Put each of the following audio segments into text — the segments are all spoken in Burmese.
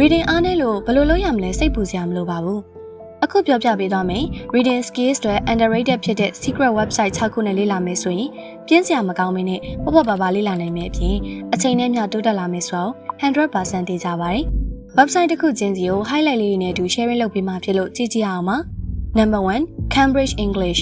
reading အားနည်းလို့ဘယ်လိုလုပ်ရမလဲစိတ်ပူစရာမလိုပါဘူးအခုပြောပြပေးသွားမယ် reading skills တွေ underrated ဖြစ်တဲ့ secret website 6ခုနဲ့လေ့လာမယ်ဆိုရင်ပြင်းစရာမကောင်းမင်းနဲ့ပေါ့ပေါ့ပါပါလေ့လာနိုင်မယ်အပြင်အချိန်နဲ့မျှတိုးတက်လာမယ်ဆိုတော့100%သိကြပါတယ် website တစ်ခုချင်းစီကို highlight လေးတွေနဲ့အတူ sharing လုပ်ပေးမှဖြစ်လို့ကြည့်ကြည့်အောင်ပါ Number 1 Cambridge English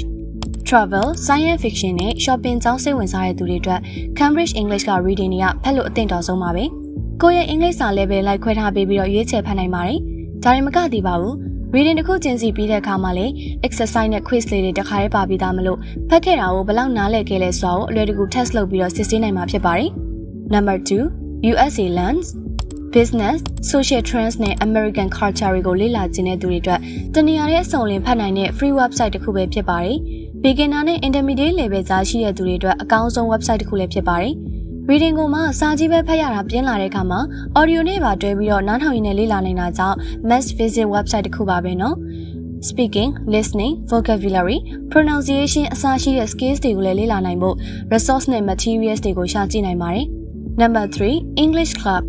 travel, science fiction နဲ့ shopping ကြောင်းစိတ်ဝင်စားတဲ့သူတွေအတွက် Cambridge English က reading တွေကဖတ်လို့အသင့်တော်ဆုံးပါပဲ။ ကိုယ့်ရဲ့အင်္ဂလိပ်စာ level လိုက်ခွဲထားပေးပြီးတော့ရွေးချယ်ဖတ်နိုင်ပါတယ်။ဒါရင်မကသေးပါဘူး။ reading တစ်ခုချင်းစီပြီးတဲ့အခါမှာလည်း exercise နဲ့ quiz လေးတွေတစ်ခါတည်းပါပြီးသားမလို့ဖတ်ခဲ့တာကိုဘယ်လောက်နားလည်ခဲ့လဲဆိုတာကိုအလွယ်တကူ test လုပ်ပြီးတော့စစ်ဆေးနိုင်မှာဖြစ်ပါတယ်။ Number 2 USA Lands business, social trends နဲ့ American culture တွေကိုလေ့လာခြင်းတဲ့သူတွေအတွက်တနေရာရဲ့အစုံလင်ဖတ်နိုင်တဲ့ free website တစ်ခုပဲဖြစ်ပါတယ်။ beginner နဲ့ intermediate level ကြားရှိတဲ့သူတွေအတွက်အကောင်းဆုံး website တစ်ခုလည်းဖြစ်ပါတယ်။ reading ကိုမှစာကြီးပဲဖတ်ရတာပြင်းလာတဲ့အခါမှာ audio နဲ့ပါတွဲပြီးတော့နားထောင်ရင်းနဲ့လေ့လာနိုင်တာကြောင့် must visit website တစ်ခုပါပဲနော်။ speaking, listening, vocabulary, pronunciation အစရှိတဲ့ skills တွေကိုလည်းလေ့လာနိုင်ဖို့ resource နဲ့ materials တွေကိုရှာကြည့်နိုင်ပါတယ်။ Number 3 English Club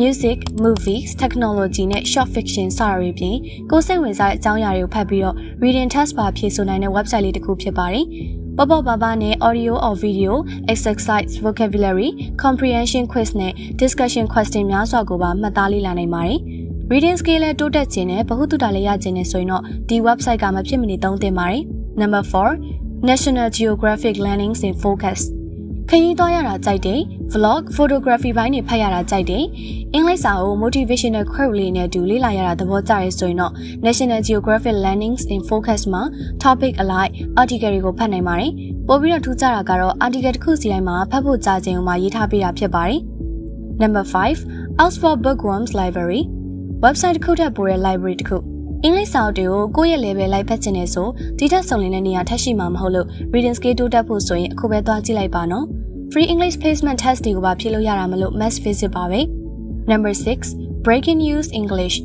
music, movies, technology နဲ့ short fiction စတာတွေပြင်ကိုယ်စိတ်ဝင်စားတဲ့အကြောင်းအရာတွေကိုဖတ်ပြီးတော့ reading test ပါဖြည့်ဆိုနိုင်တဲ့ website လေးတစ်ခုဖြစ်ပါတယ်။ ပေါ့ပေါ့ပါပါနဲ့ audio or video, exercise, vocabulary, comprehension quiz နဲ့ discussion question များစွာကိုပါမှတ်သားလေ့လာနိုင်ပါတယ်။ reading skill နဲ့တိုးတက်ခြင်းနဲ့ဗဟုသုတလည်းရခြင်းနဲ့ဆိုရင်တော့ဒီ website ကမဖြစ်မနေသုံးသင့်ပါတယ်။ Number 4 National Geographic Learnings in Focus ခရီးသွားရတာကြိုက်တယ် vlog photography ဘိုင်းတွေဖတ်ရတာကြိုက်တယ်အင်္ဂလိပ်စာကို motivational quote လေးနဲ့အတူလေ့လာရတာသဘောကျရဲဆိုရင်တော့ National Geographic Learnings in Focus မှာ topic alike article တွေကိုဖတ်နိုင်ပါတယ်ပို့ပြီးတော့ထူးခြားတာကတော့ article တစ်ခုစီတိုင်းမှာဖတ်ဖို့ကြားခြင်းကိုမှရေးထားပေးတာဖြစ်ပါတယ် Number 5 Oxford Bookworms Library website တစ်ခုထပ်ပို့တဲ့ library တစ်ခုအင်္ဂလိပ်စာအုပ်တွေကိုကိုယ့်ရဲ့ level လိုက်ဖတ်ချင်နေဆိုဒီထက်စုံလင်တဲ့နေရာထပ်ရှိမှာမဟုတ်လို့ reading skill တိုးတက်ဖို့ဆိုရင်အခုပဲသွားကြည့်လိုက်ပါနော် free english placement test တွေကိုပါဖြည့်လို့ရတာမလို့ must visit ပါပဲ number 6 breaking news english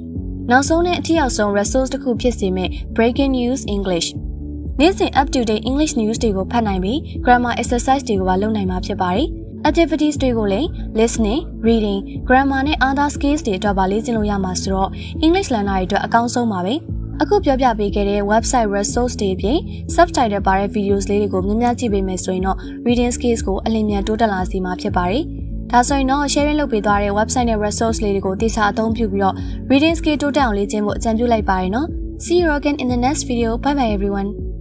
နောက်ဆုံးနဲ့အထက်ဆုံး resource တစ်ခုဖြစ်စေမဲ့ breaking news english နေ့စဉ် up to date english news တွေကိုဖတ်နိုင်ပြီး grammar exercise တွေကိုပါလုပ်နိုင်မှာဖြစ်ပါတယ် activities တွေကိုလည်း listening, reading, grammar နဲ့ other skills တွေအတွက်ပါလေ့ကျင့်လို့ရမှာဆိုတော့ English learner တွေအတွက်အကောင်းဆုံးပါပဲ အခုပြောပြပေးခဲ့တဲ့ website resource တွေအပြင် subtitle ပါတဲ့ videos လေးတွေကိုမြင်များကြည့်ပေးမယ်ဆိုရင်တော့ reading skills ကိုအလင်းမြန်တိုးတက်လာစေမှာဖြစ်ပါတယ်ဒါဆိုရင်တော့ sharing လုပ်ပေးသွားတဲ့ website နဲ့ resource လေးတွေကိုတိကျအသုံးပြုပြီးတော့ reading skill တိုးတက်အောင်လေ့ကျင့်ဖို့အကြံပြုလိုက်ပါရနော် See you again in the next video. Bye bye everyone.